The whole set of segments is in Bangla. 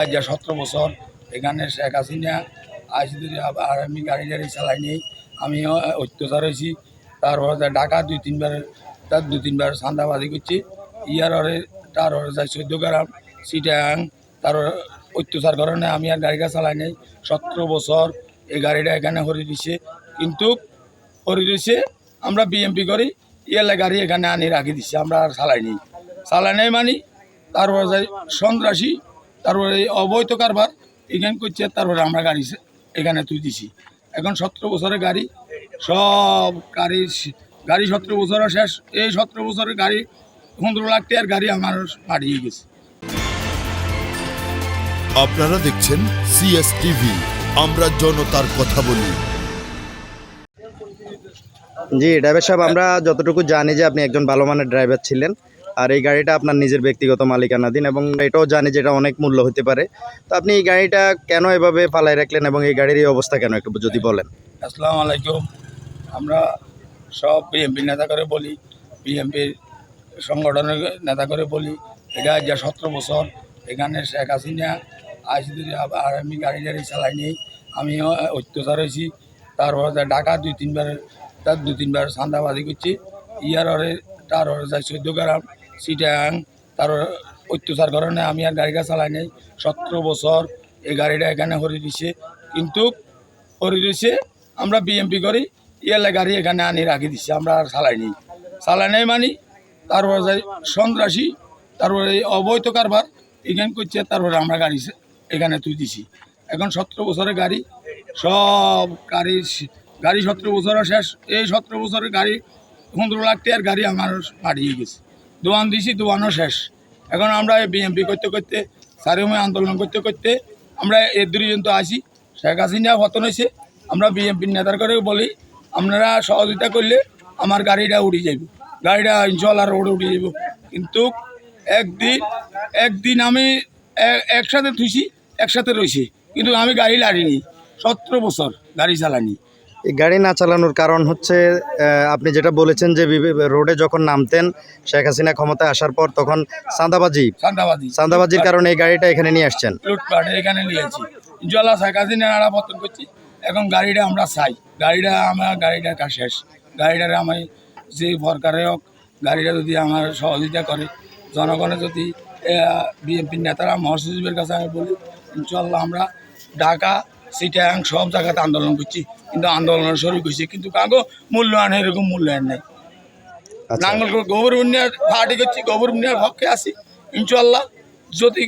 যা সতেরো বছর এখানে শেখ হাসিনা আইসি আর আমি গাড়ি গাড়ি চালাই নেই আমিও অত্যাচার হয়েছি। তারপরে ঢাকা দুই তিনবার, তার দুই তিনবার সান্দাবাদি করছি। ইয়ার ওরে তার ওরে যাই চোদ্দ গ্রাম, সিটাং তার অত্যাচার কারণে আমি আর গাড়িটা চালাই নেই। সতেরো বছর এই গাড়িটা এখানে হরি দিছে। কিন্তু হরি দিছে, আমরা বিএমপি করি ইয়ালে গাড়ি এখানে আনি রাখি দিচ্ছি আমরা আর চালাই নেই। চালাই নেই মানি তারপরে যাই সন্ত্রাসী তারপরে এই অবৈধ কারবার এখানে করছে তারপরে আমরা গাড়ি এখানে তুই দিছি। এখন সতেরো বছরের গাড়ি সব গাড়ি গাড়ি সতেরো বছরের শেষ এই সতেরো বছরের গাড়ি পনেরো লাখ টাকার গাড়ি আমার মারিয়ে গেছে। আপনারা দেখছেন সিএস টিভি আমরা জনতার কথা বলি। জি ড্রাইভার সাহেব আমরা যতটুকু জানি যে আপনি একজন ভালো মানের ড্রাইভার ছিলেন। আর এই গাড়িটা আপনার নিজের ব্যক্তিগত মালিকানাধীন এবং এটাও জানি যে এটা অনেক মূল্য হতে পারে। তো আপনি এই গাড়িটা কেন এভাবে ফালাই রাখলেন এবং এই গাড়ির এই অবস্থা কেন একটু যদি বলেন? আসসালামু আলাইকুম। আমরা সব বিএমপি নেতা করে বলি বিএমপির সংগঠনের নেতা করে বলি, এটা যা সতেরো বছর এখানে শেখ হাসিনা আইসি আর আমি গাড়ি গাড়ি চালাই নেই আমিও অত্যাচার হয়েছি। তারপরে ঢাকা দুই তিনবার, তার দু তিনবার সান্দাবাদি করছি। ইয়ার তার যাই চোদ্দ গ্রাম। সিটাং তার অত্যাচার কারণে আমি আর গাড়িটা চালাই নেই। সতেরো বছর এই গাড়িটা এখানে হরি দিছে। কিন্তু হরি দিছে, আমরা বিএমপি করি, ইয়ালে গাড়ি এখানে আনি রাখি দিচ্ছি আমরা আর চালাই নেই। চালাই নেই মানি তারপরে যাই সন্ত্রাসী, তারপরে এই অবৈধ কারবার, এখানে করছে, তারপরে আমরা গাড়ি এখানে তুই দিছি। এখন সতেরো বছরের গাড়ি, সব গাড়ি গাড়ি সতেরো বছরের শেষ, এই সতেরো বছরের গাড়ি পনেরো লাখ টাকার গাড়ি আমার মারিয়ে গেছে। দোয়ান দিছি, দোয়ানও শেষ। এখন আমরা বিএমপি করতে করতে চারিময় আন্দোলন করতে করতে আমরা এর পর্যন্ত আসি শেখ হাসিনা পতন হয়েছে। আমরা বিএনপির নেতার করে বলি, আপনারা সহযোগিতা করলে আমার গাড়িটা উড়ে যাবে। গাড়িটা ইনশাল্লাহ রোডে উঠে যাব। কিন্তু একদিন একদিন আমি একসাথে থুইছি, একসাথে রয়েছি কিন্তু আমি গাড়ি লাড়িনি। সতেরো বছর গাড়ি চালানি। গাড়ি না চালানোর কারণ হচ্ছে আপনি যেটা বলেছেন যে রোডে যখন নামতেন শেখ হাসিনা ক্ষমতায় আসার পর তখন চাঁদাবাজি। চান্দাবাদি চাঁদাবাজির কারণে এই গাড়িটা এখানে নিয়ে আসছেন। লুটপাট এখানে নিয়েছি ইনশাল্লাহ শেখ হাসিনা পতন করছি। এখন গাড়িটা আমরা চাই। গাড়িটা আমার গাড়িটা কাজ শেষ। গাড়িটারে আমি যে সরকারে হোক গাড়িটা যদি আমার সহযোগিতা করে জনগণের যদি বিএনপির নেতারা মহাসচিবের কাছে আমি বলি ইনশাল্লাহ আমরা ঢাকা সিটাং সব জায়গাতে আন্দোলন করছি কিন্তু আন্দোলন শুরু করছি কিন্তু কাগো মূল্যায়ন এরকম মূল্যায়ন নেই। আচ্ছা। নাঙ্গল গোবর উন্নয়ন পার্টি করছি গোবর উন্নয়ন পক্ষে আসি ইনশাল্লাহ যদি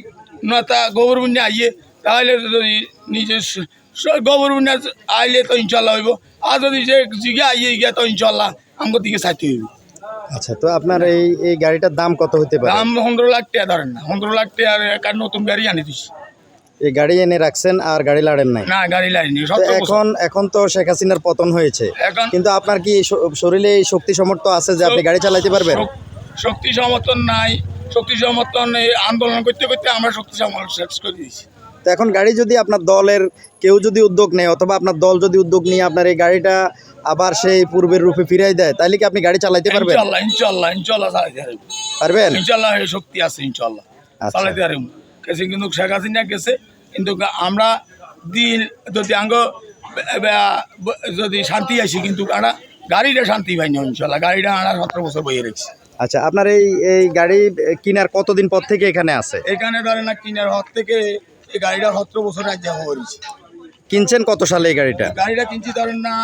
নেতা গোবর উন্নয়ন আইয়ে তাহলে যদি নিজের গোবর উন্নয়ন আইলে তো ইনশাল্লাহ হইব। আর যদি যে জিগে আইয়ে গিয়া তো ইনশাল্লাহ আমার দিকে সাথে হইব। আচ্ছা তো আপনার এই এই গাড়িটার দাম কত হতে পারে? দাম পনেরো লাখ টাকা ধরেন না পনেরো লাখ টাকা একটা নতুন গাড়ি আনি দিছি। এই গাড়ি এনে রাখছেন আর গাড়ি লাড়েন নাই। না গাড়ি বছর এখন এখন তো শেখ হাসিনার পতন হয়েছে। কিন্তু আপনার কি শরীরে এই শক্তি সমর্থ আছে যে আপনি গাড়ি চালাতে পারবেন? শক্তি সমর্থন নাই। শক্তি সমর্থন আন্দোলন করতে করতে আমরা শক্তি সমর্থন শেষ করে দিয়েছি। তো এখন গাড়ি যদি আপনার দলের কেউ যদি উদ্যোগ নেয় অথবা আপনার দল যদি উদ্যোগ নিয়ে আপনার এই গাড়িটা আবার সেই পূর্বের রূপে ফিরাই দেয় তাহলে কি আপনি গাড়ি চালাতে পারবেন? ইনশাল্লাহ ইনশাল্লাহ চালাইতে পারবেন? ইনশাল্লাহ এই শক্তি আছে ইনশাল্লাহ। আচ্ছা। চালাইতে পারব। গেছে কিন্তু শেখ হাসিনা গেছে। কিন্তু আমরা দিন যদি আঙ্গ যদি শান্তি আসি কিন্তু আনা গাড়িটা শান্তি পাইনি ইনশাল্লাহ। গাড়িটা আনা সতেরো বছর বইয়ে রেখেছি। আচ্ছা আপনার এই এই গাড়ি কেনার কতদিন পর থেকে এখানে আছে? এখানে ধরে না কিনার হত থেকে এই গাড়িটা সতেরো বছর রাজ্য হয়েছে কিনছেন কত সালে এই গাড়িটা? গাড়িটা কিনছি ধরেন না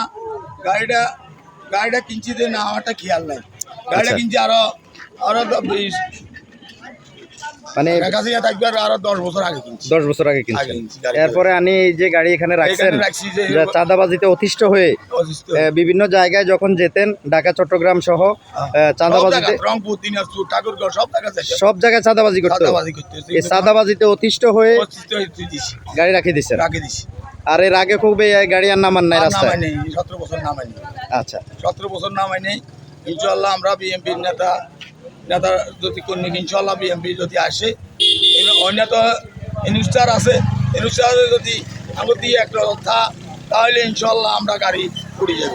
গাড়িটা গাড়িটা কিনছি যে না আমারটা খেয়াল নাই। গাড়িটা আচ্ছা। কিনছি আরও আরও মানে আর দশ বছর আগে কিনছি। দশ বছর আগে আগে কিনছি এরপরে আমি এই যে গাড়ি এখানে রাখছেন চাঁদাবাজিতে অতিষ্ঠ হয়ে বিভিন্ন জায়গায় যখন যেতেন ঢাকা চট্টগ্রাম সহ সব চাঁদাবাজিতে সব জায়গায় চাঁদাবাজি করতো। এই চাঁদাবাজিতে অতিষ্ঠ হয়ে হয়ে গাড়ি রাখি দিছি। আর এর আগে খুব এই গাড়ি আর নামান নাই রাস্তায়? সতেরো বছর নামাই আচ্ছা। সতেরো বছর নামাই নেই। ইনশাল্লাহ আমরা বিএনপির নেতা নেতা যদি কর্মী ইনশাল্লাহ বিএনপি যদি আসে, এনে- অন্য তো ইনস্টার আছে, ইনুস্টার যদি আমি দিয়ে একটা কথা, তাহলে ইনশাল্লাহ আমরা গাড়ি উড়ে যাব